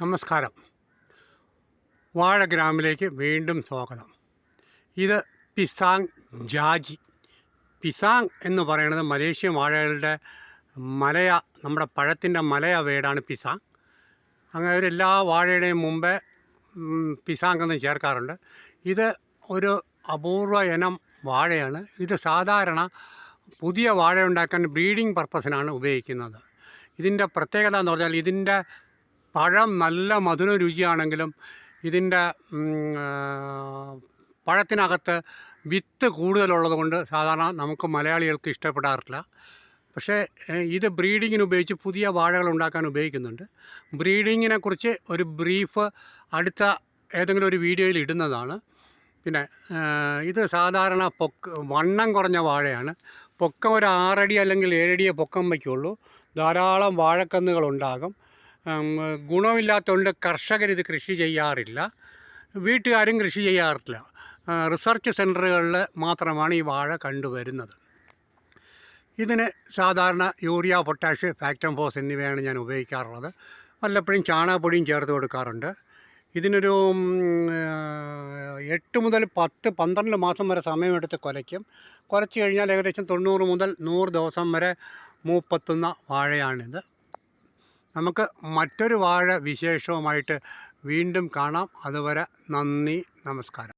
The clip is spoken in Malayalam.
നമസ്കാരം. വാഴ ഗ്രാമിലേക്ക് വീണ്ടും സ്വാഗതം. ഇത് പിസാങ് ജാജി. പിസാങ് എന്ന് പറയുന്നത് മലേഷ്യൻ വാഴകളുടെ മലയ നമ്മുടെ പഴത്തിന്റെ മലയ വേടാണ് പിസാങ്. അങ്ങനെ എല്ലാ വാഴയുടെയും മുമ്പേ പിസാങ് എന്ന് ചേർക്കാറുണ്ട്. ഇത് ഒരു അപൂർവ ഇനം വാഴയാണ്. ഇത് സാധാരണ പുതിയ വാഴ ഉണ്ടാക്കാൻ ബ്രീഡിംഗ് പർപ്പസിനാണ് ഉപയോഗിക്കുന്നത്. ഇതിന്റെ പ്രത്യേകത എന്ന് പറഞ്ഞാൽ ഇതിന്റെ പഴം നല്ല മധുര രുചിയാണെങ്കിലും ഇതിന്റെ പഴത്തിനകത്ത് വിത്ത് കൂടുതലുള്ളത് കൊണ്ട് സാധാരണ നമുക്ക് മലയാളികൾക്ക് ഇഷ്ടപ്പെടാറില്ല. പക്ഷേ ഇത് ബ്രീഡിങ്ങിന് ഉപയോഗിച്ച് പുതിയ വാഴകൾ ഉണ്ടാക്കാൻ ഉപയോഗിക്കുന്നുണ്ട്. ബ്രീഡിങ്ങിനെ കുറിച്ച് ഒരു ബ്രീഫ് അടുത്ത ഏതെങ്കിലും ഒരു വീഡിയോയിൽ ഇടുന്നതാണ്. പിന്നെ ഇത് സാധാരണ പൊക്ക വണ്ണം കുറഞ്ഞ വാഴയാണ്. പൊക്കം ഒരു ആറടി അല്ലെങ്കിൽ ഏഴടിയെ പൊക്കം വയ്ക്കുള്ളൂ. ധാരാളം വാഴക്കന്നുകളുണ്ടാകും ഉം, ഗുണമില്ലാത്തതുകൊണ്ട് ഇത് കൃഷി ചെയ്യാറില്ല. വീട്ടുകാരും കൃഷി ചെയ്യാറില്ല. റിസർച്ച് സെന്ററുകളിൽ മാത്രമാണ് ഈ വാഴ കണ്ടുവരുന്നത്. ഇതിന് സാധാരണ യൂറിയ പൊട്ടാഷ് ഫാക്ടംഫോസ് എന്നിവയാണ് ഞാൻ ഉപയോഗിക്കാറുള്ളത്. വല്ലപ്പോഴും ചാണകപ്പൊടിയും ചേർത്ത് കൊടുക്കാറുണ്ട്. ഇതിനൊരു എട്ട് മുതൽ പത്ത് പന്ത്രണ്ട് മാസം വരെ സമയമെടുത്ത് കുലയ്ക്കും. കുലച്ച് കഴിഞ്ഞാൽ ഏകദേശം തൊണ്ണൂറ് മുതൽ നൂറ് ദിവസം വരെ മൂപ്പത്തുന്ന വാഴയാണിത്. നമുക്ക് മറ്റൊരു വാഴ വിശേഷവുമായിട്ട് വീണ്ടും കാണാം. അതുവരെ നന്ദി നമസ്കാരം.